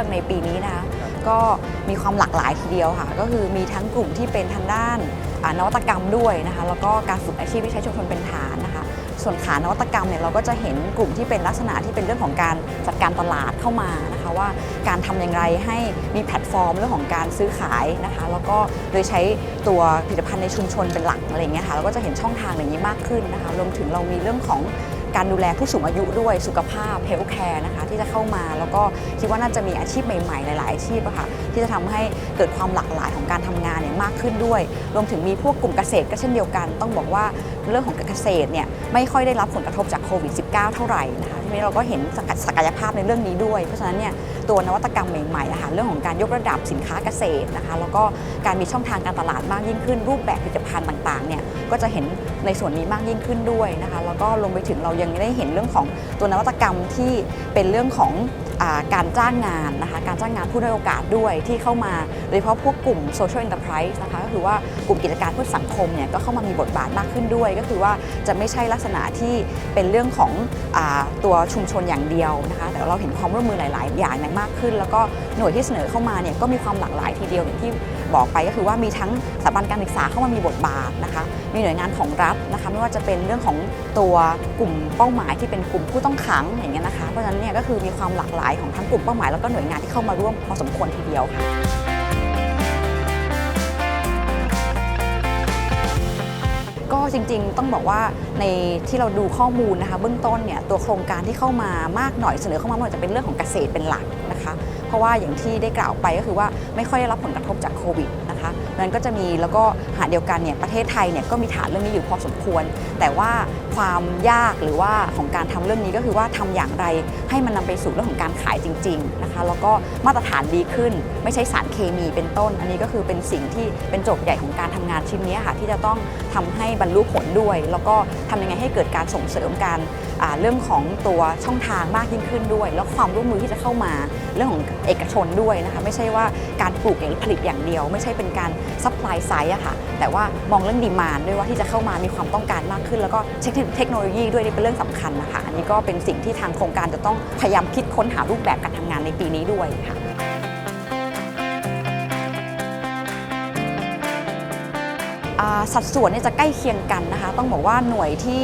อกในปีนี้นะคะก็มีความหลากหลายทีเดียวค่ะ ก็คือมีทั้งกลุ่มที่เป็นทางด้านอ่านวัตกรรมด้วยนะคะ แล้วก็การฝึกอาชีพที่ใช้ชุมชนเป็นฐานนะคะ ส่วนขานวัตกรรมเนี่ยเราก็จะเห็นกลุ่มที่เป็นลักษณะที่เป็นเรื่องของการจัดการตลาดเข้ามานะคะว่าการทำอย่างไรให้มีแพลตฟอร์มเรื่องของการซื้อขายนะคะ แล้วก็โดยใช้ตัวผลิตภัณฑ์ในชุมชนเป็นหลักอะไรอย่างเงี้ยค่ะเราก็จะเห็นช่องทางอย่างนี้มากขึ้นนะคะ รวมถึงเรามีเรื่องของการดูแลผู้สูงอายุด้วยสุขภาพเฮลท์แคร์นะคะที่จะเข้ามาแล้วก็ คิดว่าน่าจะมีอาชีพใหม่ๆ หลายๆอาชีพอะค่ะที่จะทำให้เกิดความหลากหลายของการทำงานเนี่ยมากขึ้นด้วย รวมถึงมีพวกกลุ่มเกษตรก็เช่นเดียวกัน ต้องบอกว่าเรื่องของเกษตรเนี่ยไม่ค่อยได้รับผลกระทบจากโควิด -19 เท่าไหร่นะคะ นี้เราก็เห็นศักยภาพในเรื่องนี้ด้วย เพราะฉะนั้นเนี่ยตัวนวัตกรรมใหม่ๆอะค่ะเรื่องของการยกระดับสินค้าเกษตรนะคะแล้วก็การมีช่องทางการตลาดมากยิ่งขึ้น รูปแบบผลิตภัณฑ์ต่างๆเนี่ยก็จะเห็นในส่วนนี้มากยิ่งขึ้นด้วยนะคะแล้วก็รวมไปถึงเรายังได้เห็นเรื่องของตัวนวัตกรรมที่เป็นเรื่องของอการจ้างงานนะคะการจ้างงานผู้ด้อยโอกาสด้วยที่เข้ามาโดยเฉพาะพวกกลุ่ม social enterprise นะคะก็คือว่ากลุ่มกิจการเพื่อสังคมเนี่ยก็เข้ามามีบทบาทมากขึ้นด้วย ก็คือว่าจะไม่ใช่ลักษณะที่เป็นเรื่องของอตัวชุมชนอย่างเดียวนะคะ แต่เราเห็นความร่วมมือหลาย ๆ อย่างเนี่ยมากขึ้น แล้วก็หน่วยที่เสนอเข้ามาเนี่ยก็มีความหลากหลายทีเดียวอย่างที่บอกไปก็คือว่ามีทั้งสถาบันการศึกษาเข้ามามีบทบาทนะคะ มีหน่วยงานของรัฐนะคะไม่ว่าจะเป็นเรื่องของตัวกลุ่มเป้าหมายที่เป็นกลุ่มผู้ต้องขังอย่างเงี้ยนะคะ เพราะฉะนั้นเนี่ยก็คือมีความหลากหลายของทั้งกลุ่มเป้าหมายแล้วก็หน่วยงานที่เข้ามาร่วมพอสมควรทีเดียวค่ะ ก็จริงๆ ต้องบอกว่าในที่เราดูข้อมูลนะคะเบื้องต้นเนี่ยตัวโครงการที่เข้ามามากหน่อยเสนอเข้ามามากหน่อยจะเป็นเรื่องของเกษตรเป็นหลักนะคะ เพราะว่าอย่างที่ได้กล่าวไปก็คือว่าไม่ค่อยได้รับผลกระทบจากโควิดนะคะนั้นก็จะมีแล้วก็หาเดียวกันเนี่ยประเทศไทยเนี่ยก็มีฐานเรื่องนี้อยู่พอสมควร แต่ว่าความยากหรือว่าของการทำเรื่องนี้ก็คือว่าทำอย่างไรให้มันนำไปสู่เรื่องของการขายจริงๆนะคะแล้วก็มาตรฐานดีขึ้น ไม่ใช่สารเคมีเป็นต้น อันนี้ก็คือเป็นสิ่งที่เป็นโจทย์ใหญ่ของการทำงานชิ้นนี้ค่ะที่จะต้องทำให้บรรลุผลด้วย แล้วก็ทำยังไงให้เกิดการส่งเสริมการเรื่องของตัวช่องทางมากยิ่งขึ้นด้วย แล้วความร่วมมือที่จะเข้ามาเรื่องของเอกชนด้วยนะคะไม่ใช่ว่าการปลูกอย่างผลิตอย่างเดียว ไม่ใช่เป็นการซัพพลายไซด์อะค่ะแต่ว่ามองเรื่องดีมานด้วยว่าที่จะเข้ามามีความต้องการมากขึ้น แล้วก็เทคเทคโนโลยีด้วยนี่เป็นเรื่องสำคัญนะคะ อันนี้ก็เป็นสิ่งที่ทางโครงการจะต้องพยายามคิดค้นหารูปแบบการทำงานในปีนี้ด้วยค่ะสัดส่วนเนี่ยจะใกล้เคียงกันนะคะ ต้องบอกว่าหน่วยที่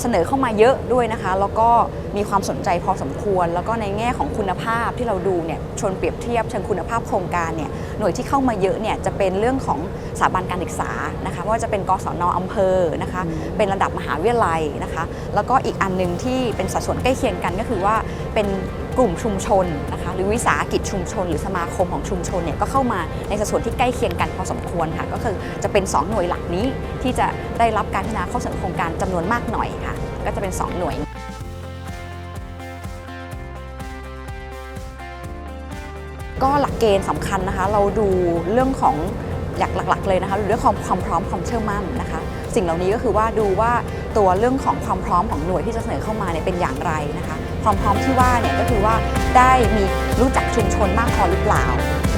เสนอเข้ามาเยอะด้วยนะคะ แล้วก็มีความสนใจพอสมควร แล้วก็ในแง่ของคุณภาพที่เราดูเนี่ยชวนเปรียบเทียบเชิงคุณภาพโครงการเนี่ยหน่วยที่เข้ามาเยอะเนี่ยจะเป็นเรื่องของสถาบันการศึกษานะคะไม่ว่าจะเป็นกศนอำเภอนะคะเป็นระดับมหาวิทยาลัยนะคะแล้วก็อีกอันหนึ่งที่เป็นสัดส่วนใกล้เคียงกันก็คือว่าเป็นกลุ่มชุมชนนะคะหรือวิสาหกิจชุมชน หรือสมาคมของชุมชนเนี่ยก็เข้ามาในสัดส่วนที่ใกล้เคียงกันพอสมควรค่ะก็คือจะเป็น 2 หน่วยหลักนี้ที่จะได้รับการพัฒนาเข้าสู่โครงการจำนวนมากหน่อยค่ะ ก็จะเป็น 2 หน่วยก็หลักเกณฑ์สำคัญนะคะ เราดูเรื่องของหลักหลักๆเลยนะคะเรื่องของความพร้อมความเชื่อมั่นนะคะ สิ่งเหล่านี้ก็คือว่าดูว่าตัวเรื่องของความพร้อมของหน่วยที่จะเสนอเข้ามาเนี่ยเป็นอย่างไรนะคะ ความพร้อมที่ว่าเนี่ยก็คือว่าได้มีรู้จักชุมชนมากพอหรือเปล่า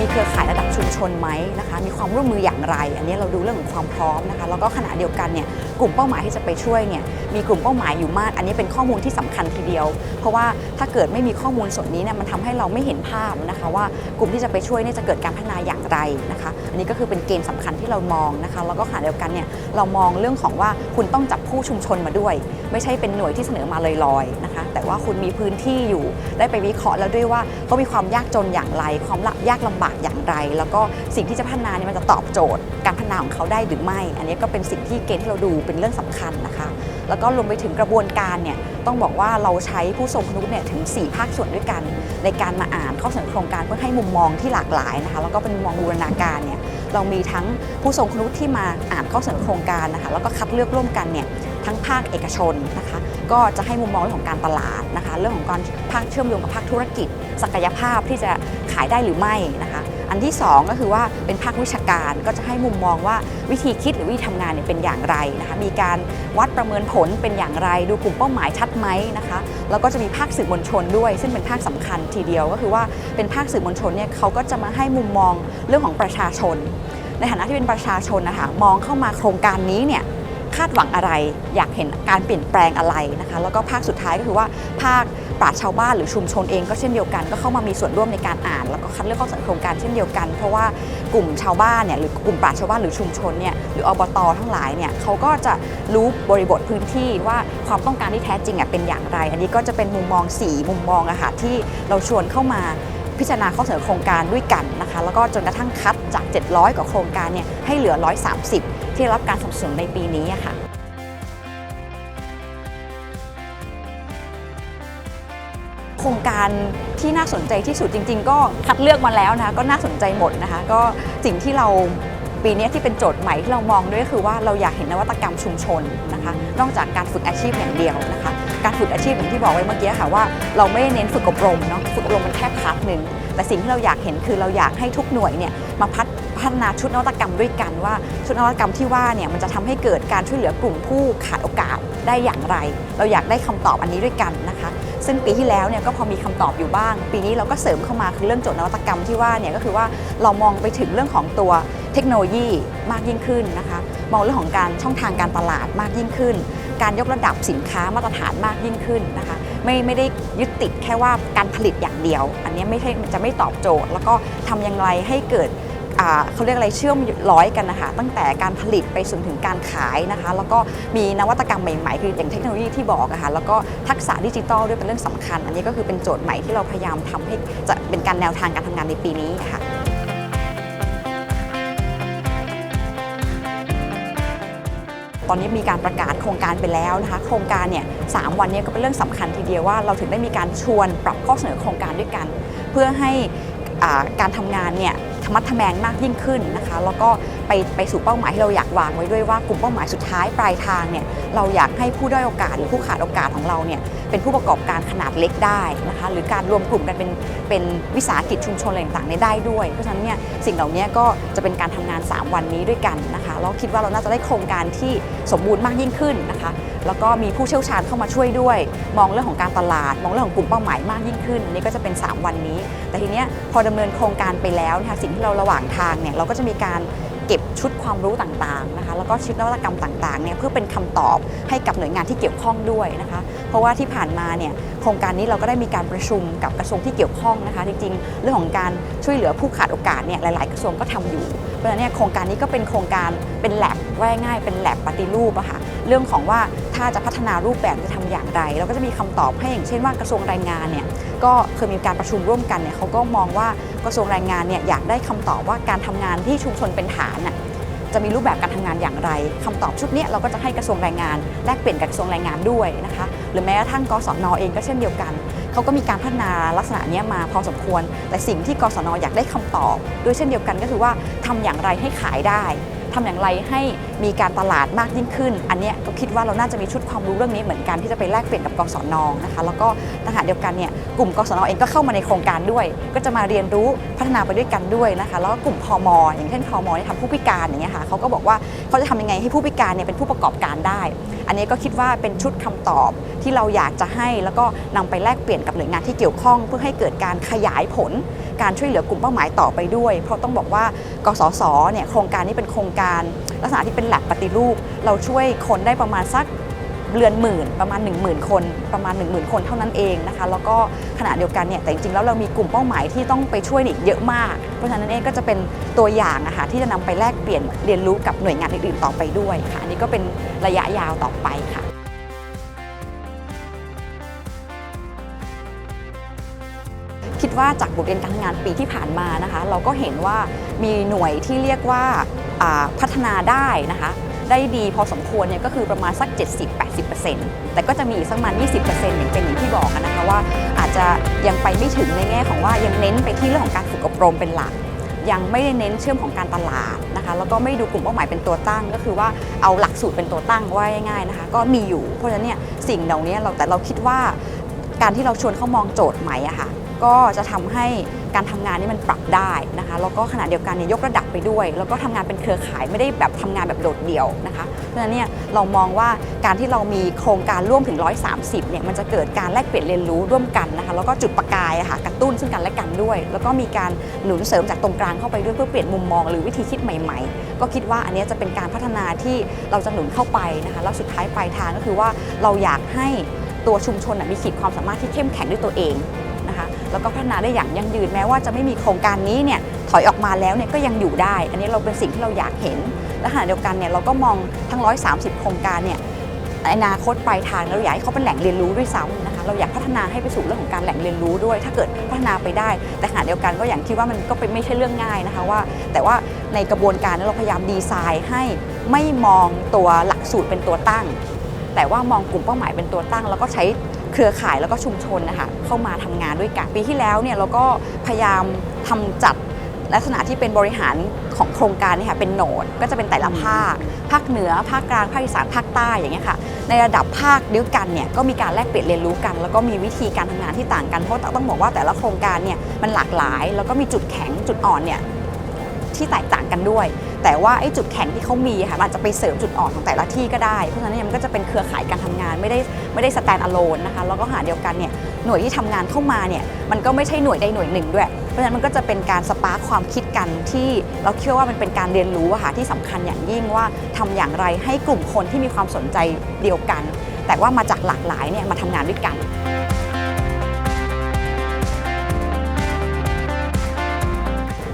มีเครือข่ายระดับชุมชนไหมนะคะ มีความร่วมมืออย่างไร อันนี้เราดูเรื่องของความพร้อมนะคะ แล้วก็ขณะเดียวกันเนี่ย กลุ่มเป้าหมายที่จะไปช่วยเนี่ย มีกลุ่มเป้าหมายอยู่มาก อันนี้เป็นข้อมูลที่สำคัญทีเดียว เพราะว่าถ้าเกิดไม่มีข้อมูลส่วนนี้เนี่ย มันทำให้เราไม่เห็นภาพนะคะว่ากลุ่มที่จะไปช่วยเนี่ยจะเกิดการพัฒนาอย่างไรนะคะ อันนี้ก็คือเป็นเกณฑ์สำคัญที่เรามองนะคะ แล้วก็ขณะเดียวกันเนี่ย เรามองเรื่องของว่าคุณต้องจับผู้ชุมชนมาด้วย ไม่ใช่เป็นหน่วยที่เสนอมาลอยๆนะคะ แต่ว่าคุณมีพื้นที่อยู่ ได้ไปวิเคราะห์แล้วด้วยว่าเขามีความยากจนอย่างไร ความยากลำบากอย่างไร แล้วก็สิ่งที่จะพัฒนาเนี่ยมันจะตอบโจทย์ การพัฒนาของเขาได้หรือไม่ อันนี้ก็เป็นสิ่งที่เกณฑ์ที่เราดูเป็นเรื่องสำคัญนะคะ แล้วก็รวมไปถึงกระบวนการเนี่ยต้องบอกว่าเราใช้ผู้ทรงคุณวุฒิเนี่ยถึง 4 ภาคส่วนด้วยกัน ในการมาอ่านข้อเสนอโครงการเพื่อให้มุมมองที่หลากหลายนะคะแล้วก็เป็นมุมมองบูรณาการเนี่ยเรามีทั้งผู้ทรงคุณวุฒิที่มาอ่านข้อเสนอโครงการนะคะแล้วก็คัดเลือกร่วมกันเนี่ยทั้งภาคเอกชนนะคะก็จะให้มุมมองเรื่องของการตลาดนะคะเรื่องของการภาคเชื่อมโยงกับภาคธุรกิจ ศักยภาพที่จะ ขายได้หรือไม่นะคะอันที่ 2 ก็คือว่าเป็นภาควิชาการก็จะให้มุมมองว่าวิธีคิดหรือวิธีทำงานเนี่ยเป็นอย่างไรนะคะมีการวัดประเมินผลเป็นอย่างไร ดูกลุ่มเป้าหมายชัดไหมนะคะแล้วก็จะมีภาคสื่อมวลชนด้วย ซึ่งเป็นภาคสำคัญทีเดียวก็คือว่าเป็นภาคสื่อมวลชนเนี่ยเขาก็จะมาให้มุมมองเรื่องของประชาชน ในฐานะที่เป็นประชาชนนะคะมองเข้ามาโครงการนี้เนี่ยคาดหวังอะไร อยากเห็นการเปลี่ยนแปลงอะไรนะคะแล้วก็ภาคสุดท้ายก็คือว่าภาค ปราชชาวบ้านหรือชุมชนเองก็เช่นเดียวกัน ก็เข้ามามีส่วนร่วมในการอ่าน แล้วก็คัดเลือกข้อเสนอโครงการเช่นเดียวกัน เพราะว่ากลุ่มชาวบ้านเนี่ยหรือกลุ่มปราชชาวบ้านหรือชุมชนเนี่ยหรืออบตทั้งหลายเนี่ยเขาก็จะรู้บริบทพื้นที่ว่าความต้องการที่แท้จริงอะเป็นอย่างไร อันนี้ก็จะเป็นมุมมอง 4 มุมมองอะค่ะที่เราชวนเข้ามาพิจารณาข้อเสนอโครงการด้วยกันนะคะ แล้วก็จนกระทั่งคัดจาก 700 กว่าโครงการเนี่ยให้เหลือ 130 ที่รับการสนับสนุนในปีนี้อะค่ะ โครงการที่น่าสนใจที่สุดจริง ๆ ก็คัดเลือกมาแล้วนะคะก็น่าสนใจหมดนะคะก็สิ่งที่เราปีนี้ที่เป็นโจทย์ใหม่ที่เรามองด้วยคือว่าเราอยากเห็นนวัตกรรมชุมชนนะคะนอกจากการฝึกอาชีพอย่างเดียวนะคะการฝึกอาชีพอย่างที่บอกไว้เมื่อกี้ค่ะว่าเราไม่ได้เน้นฝึกอบรมเนาะฝึกอบรมมันแค่พาร์ทหนึ่งแต่สิ่งที่เราอยากเห็นคือเราอยากให้ทุกหน่วยเนี่ยมาพัฒพัฒนาชุดนวัตกรรมด้วยกันว่าชุดนวัตกรรมที่ว่าเนี่ยมันจะทำให้เกิดการช่วยเหลือกลุ่มผู้ขาดโอกาสได้อย่างไร เราอยากได้คำตอบอันนี้ด้วยกันนะคะ ซึ่งปีที่แล้วเนี่ยก็พอมีคำตอบอยู่บ้าง ปีนี้เราก็เสริมเข้ามาคือเรื่องโจทย์นวัตกรรมที่ว่าเนี่ยก็คือว่าเรามองไปถึงเรื่องของตัวเทคโนโลยีมากยิ่งขึ้นนะคะ มองเรื่องของการช่องทางการตลาดมากยิ่งขึ้น การยกระดับสินค้ามาตรฐานมากยิ่งขึ้นนะคะ ไม่ไม่ได้ยึดติดแค่ว่าการผลิตอย่างเดียว อันนี้ไม่ใช่จะไม่ตอบโจทย์ แล้วก็ทำอย่างไรให้เกิด เขาเรียกอะไรเชื่อมร้อยกันนะคะ ตั้งแต่การผลิตไปจนถึงการขายนะคะ แล้วก็มีนวัตกรรมใหม่ๆ คืออย่างเทคโนโลยีที่บอกอะค่ะแล้วก็ทักษะดิจิทัลด้วยเป็นเรื่องสำคัญ อันนี้ก็คือเป็นโจทย์ใหม่ที่เราพยายามทำให้จะเป็นการแนวทางการทำงานในปีนี้ค่ะตอนนี้มีการประกาศโครงการไปแล้วนะคะ โครงการเนี่ยสามวันนี้ก็เป็นเรื่องสำคัญทีเดียวว่าเราถึงได้มีการชวนปรับข้อเสนอโครงการด้วยกัน เพื่อให้การทำงานเนี่ย รรมัดทแมงมากยิ่งขึ้นนะคะ แล้วก็ไปไปสู่เป้าหมายที่เราอยากวางไว้ด้วยว่ากลุ่มเป้าหมายสุดท้ายปลายทางเนี่ยเราอยากให้ผู้ด้อยโอกาสหรือผู้ขาดโอกาสของเราเนี่ยเป็นผู้ประกอบการขนาดเล็กได้นะคะ หรือการรวมกลุ่มกันเป็นเป็นวิสาหกิจชุมชนอะไรต่างๆได้ด้วย เพราะฉะนั้นเนี่ยสิ่งเหล่านี้ก็จะเป็นการทำงาน 3 วันนี้ด้วยกันนะคะแล้วคิดว่าเราน่าจะได้โครงการที่สมบูรณ์มากยิ่งขึ้นนะคะ แล้วก็มีผู้เชี่ยวชาญเข้ามาช่วยด้วย มองเรื่องของการตลาด มองเรื่องของกลุ่มเป้าหมายมากยิ่งขึ้นอันนี้ก็จะเป็น 3 วันนี้ แต่ทีเนี้ยพอดำเนินโครงการไปแล้วนะคะสิ่งที่เราระหว่างทางเนี่ยเราก็จะมีการเก็บชุดความรู้ต่างๆนะคะแล้วก็ชุดนวัตกรรมต่างๆเนี่ยเพื่อเป็นคำตอบให้กับหน่วยงานที่เกี่ยวข้องด้วยนะคะเพราะว่าที่ผ่านมาเนี่ยโครงการนี้เราก็ได้มีการประชุมกับกระทรวงที่เกี่ยวข้องนะคะจริงๆ เรื่องของการช่วยเหลือผู้ขาดโอกาสเนี่ยหลาย ๆ กระทรวงก็ทำอยู่ เพราะฉะนั้นเนี่ยโครงการนี้ก็เป็นโครงการเป็นแลบว่าง่ายเป็นแลบปฏิรูปอะค่ะเรื่องของว่า ถ้าจะพัฒนารูปแบบจะทำอย่างไร เราก็จะมีคำตอบให้อย่างเช่นว่ากระทรวงแรงงานเนี่ยก็เคยมีการประชุมร่วมกันเนี่ยเขาก็มองว่ากระทรวงแรงงานเนี่ยอยากได้คำตอบว่าการทำงานที่ชุมชนเป็นฐานน่ะจะมีรูปแบบการทำงานอย่างไรคำตอบชุดเนี้ยเราก็จะให้กระทรวงแรงงานแลกเปลี่ยนกับกระทรวงแรงงานด้วยนะคะหรือแม้กระทั่งกศนเองก็เช่นเดียวกันเขาก็มีการพัฒนาลักษณะนี้มาพอสมควร แต่สิ่งที่กศนอยากได้คำตอบด้วยเช่นเดียวกันก็คือว่าทำอย่างไรให้ขายได้ ทำอย่างไรให้มีการตลาดมากยิ่งขึ้น อันนี้ก็คิดว่าเราน่าจะมีชุดความรู้เรื่องนี้เหมือนกันที่จะไปแลกเปลี่ยนกับกศนนะคะแล้วก็ทหารเดียวกันเนี่ยกลุ่มกศนเองก็เข้ามาในโครงการด้วย ก็จะมาเรียนรู้พัฒนาไปด้วยกันด้วยนะคะแล้วก็กลุ่มพมอย่างเช่นพมที่ทำผู้พิการอย่างเงี้ยค่ะเขาก็บอกว่าเขาจะทำยังไงให้ผู้พิการเนี่ยเป็นผู้ประกอบการได้ อันนี้ก็คิดว่าเป็นชุดคำตอบที่เราอยากจะให้แล้วก็นำไปแลกเปลี่ยนกับหน่วยงานที่เกี่ยวข้อง เพื่อให้เกิดการขยายผล การช่วยเหลือกลุ่มเป้าหมายต่อไปด้วย เพราะต้องบอกว่ากสศเนี่ยโครงการนี้เป็นโครงการ ลักษณะที่เป็นแลบปฏิรูป เราช่วยคนได้ประมาณสัก เรือนหมื่นประมาณ 1 0,000 คนประมาณ 1 0,000 คนเท่านั้นเองนะคะแล้วก็ขณะเดียวกันเนี่ยแต่จริงๆแล้วเรามีกลุ่มเป้าหมายที่ต้องไปช่วยอีกเยอะมาก เพราะฉะนั้นเองก็จะเป็นตัวอย่างอะคะที่จะนำไปแลกเปลี่ยนเรียนรู้กับหน่วยงานอื่นๆต่อไปด้วยค่ะอันนี้ก็เป็นระยะยาวต่อไปค่ะคิดว่าจากบทเรียนการทำงานปีที่ผ่านมานะคะ เราก็เห็นว่ามีหน่วยที่เรียกว่าพัฒนาได้นะคะ ได้ดีพอสมควรเนี่ยก็คือประมาณสัก 70-80%แต่ก็จะมีอีกสักประมาณ 20%อย่างเป็นอย่างที่บอกนะคะว่า อาจจะยังไปไม่ถึงในแง่ของว่ายังเน้นไปที่เรื่องของการฝึกอบรมเป็นหลักยังไม่ได้เน้นเชื่อมของการตลาดนะคะแล้วก็ไม่ดูกลุ่มเป้าหมายเป็นตัวตั้ง ก็คือว่าเอาหลักสูตรเป็นตัวตั้งว่าง่ายๆนะคะก็มีอยู่เพราะฉะนั้นเนี่ยสิ่งเหล่านี้เราแต่เราคิดว่าการที่เราชวนเขามองโจทย์ใหม่อะค่ะ ก็จะทำให้การทำงานนี่มันปรับได้นะคะแล้วก็ขณะเดียวกันเนี่ยยกระดับไปด้วย แล้วก็ทำงานเป็นเครือข่ายไม่ได้แบบทำงานแบบโดดเดี่ยวนะคะเพราะฉะนั้นเนี่ยเรามองว่าการที่เรามีโครงการร่วมถึง 130เนี่ยมันจะเกิดการแลกเปลี่ยนเรียนรู้ร่วมกันนะคะแล้วก็จุดประกายะค่ะกระตุ้นซึ่งกันและกันด้วย แล้วก็มีการหนุนเสริมจากตรงกลางเข้าไปด้วยเพื่อเปลี่ยนมุมมองหรือวิธีคิดใหม่ ๆ ก็คิดว่าอันนี้จะเป็นการพัฒนาที่เราจะหนุนเข้าไปนะคะแล้วสุดท้ายปลายทางก็คือว่าเราอยากให้ตัวชุมชนมีขีดความสามารถที่เข้มแข็งด้วยตัวเอง แล้วก็พัฒนาได้อย่างยั่งยืนแม้ว่าจะไม่มีโครงการนี้เนี่ยถอยออกมาแล้วเนี่ยก็ยังอยู่ได้ อันนี้เราเป็นสิ่งที่เราอยากเห็น และขณะเดียวกันเนี่ยเราก็มองทั้ง 130 โครงการเนี่ยในอนาคตปลายทางเราอยากให้เขาเป็นแหล่งเรียนรู้ด้วยซ้ำนะคะเราอยากพัฒนาให้ไปสู่เรื่องของการแหล่งเรียนรู้ด้วย ถ้าเกิดพัฒนาไปได้ แต่ขณะเดียวกันก็อย่างที่ว่ามันก็เป็นไม่ใช่เรื่องง่ายนะคะว่า แต่ว่าในกระบวนการนั้นเราพยายามดีไซน์ให้ไม่มองตัวหลักสูตรเป็นตัวตั้ง แต่ว่ามองกลุ่มเป้าหมายเป็นตัวตั้ง แล้วก็ใช้ เครือข่ายแล้วก็ชุมชนนะคะเข้ามาทำงานด้วยกันปีที่แล้วเนี่ยเราก็พยายามทำจัดลักษณะที่เป็นบริหารของโครงการเนี่ยค่ะเป็นโหนดก็จะเป็นแต่ละภาค ภาคเหนือ ภาคกลาง ภาคอีสาน ภาคใต้อย่างเงี้ยค่ะ ในระดับภาคเดียวกันเนี่ยก็มีการแลกเปลี่ยนเรียนรู้กัน แล้วก็มีวิธีการทำงานที่ต่างกัน เพราะต้องบอกว่าแต่ละโครงการเนี่ยมันหลากหลาย แล้วก็มีจุดแข็งจุดอ่อนเนี่ย ที่แตกต่างกันด้วย แต่ว่าไอ้จุดแข็งที่เขามีค่ะอาจจะไปเสริมจุดอ่อนของแต่ละที่ก็ได้ เพราะฉะนั้นมันก็จะเป็นเครือข่ายการทำงานไม่ได้ไม่ได้สแตนอะโลนนะคะแล้วก็หาเดียวกันเนี่ยหน่วยที่ทำงานเข้ามาเนี่ยมันก็ไม่ใช่หน่วยใดหน่วยหนึ่งด้วย เพราะฉะนั้นมันก็จะเป็นการสปาร์คความคิดกันที่เราเชื่อว่ามันเป็นการเรียนรู้ค่ะที่สำคัญอย่างยิ่งว่าทำอย่างไรให้กลุ่มคนที่มีความสนใจเดียวกัน แต่ว่ามาจากหลากหลายเนี่ยมาทำงานด้วยกัน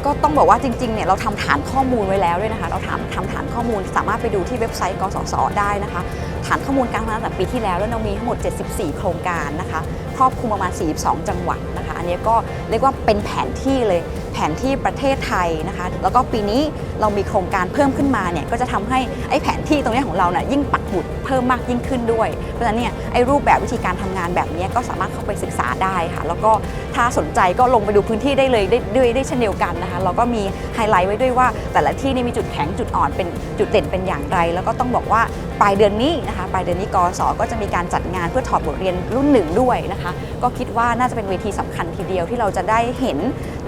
ก็ต้องบอกว่าจริงๆเนี่ยเราทำฐานข้อมูลไว้แล้วด้วยนะคะ เราทำทำฐานข้อมูลสามารถไปดูที่เว็บไซต์กสศได้นะคะ ฐานข้อมูลการทำงานตั้งแต่ปีที่แล้วแล้วเรามีทั้งหมด 74 โครงการนะคะครอบคลุมประมาณ 42 จังหวัดนะคะ อันนี้ก็เรียกว่าเป็นแผนที่เลยแผนที่ประเทศไทยนะคะ แล้วก็ปีนี้เรามีโครงการเพิ่มขึ้นมาเนี่ยก็จะทำให้ไอ้แผนที่ตรงนี้ของเราเนี่ยยิ่งปักหมุดเพิ่มมากยิ่งขึ้นด้วย เพราะฉะนั้นเนี่ยไอ้รูปแบบวิธีการทำงานแบบนี้ก็สามารถเข้าไปศึกษาได้ค่ะ แล้วก็ ถ้าสนใจก็ลงไปดูพื้นที่ได้เลยได้ด้วยได้เช่นเดียวกันนะคะเราก็มีไฮไลท์ไว้ด้วยว่าแต่ละที่นี่มีจุดแข็งจุดอ่อนเป็นจุดเด่นเป็นอย่างไร แล้วก็ต้องบอกว่าปลายเดือนนี้นะคะปลายเดือนนี้กสก็จะมีการจัดงานเพื่อถอดบทเรียนรุ่นหนึ่งด้วยนะคะก็คิดว่าน่าจะเป็นเวทีสำคัญทีเดียวที่เราจะได้เห็น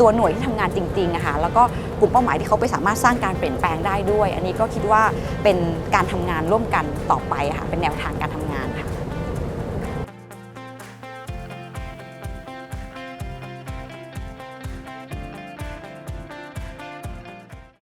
ตัวหน่วยที่ทำงานจริงๆนะคะแล้วก็กลุ่มเป้าหมายที่เขาไปสามารถสร้างการเปลี่ยนแปลงได้ด้วย อันนี้ก็คิดว่าเป็นการทำงานร่วมกันต่อไปะค่ะเป็นแนวทางการท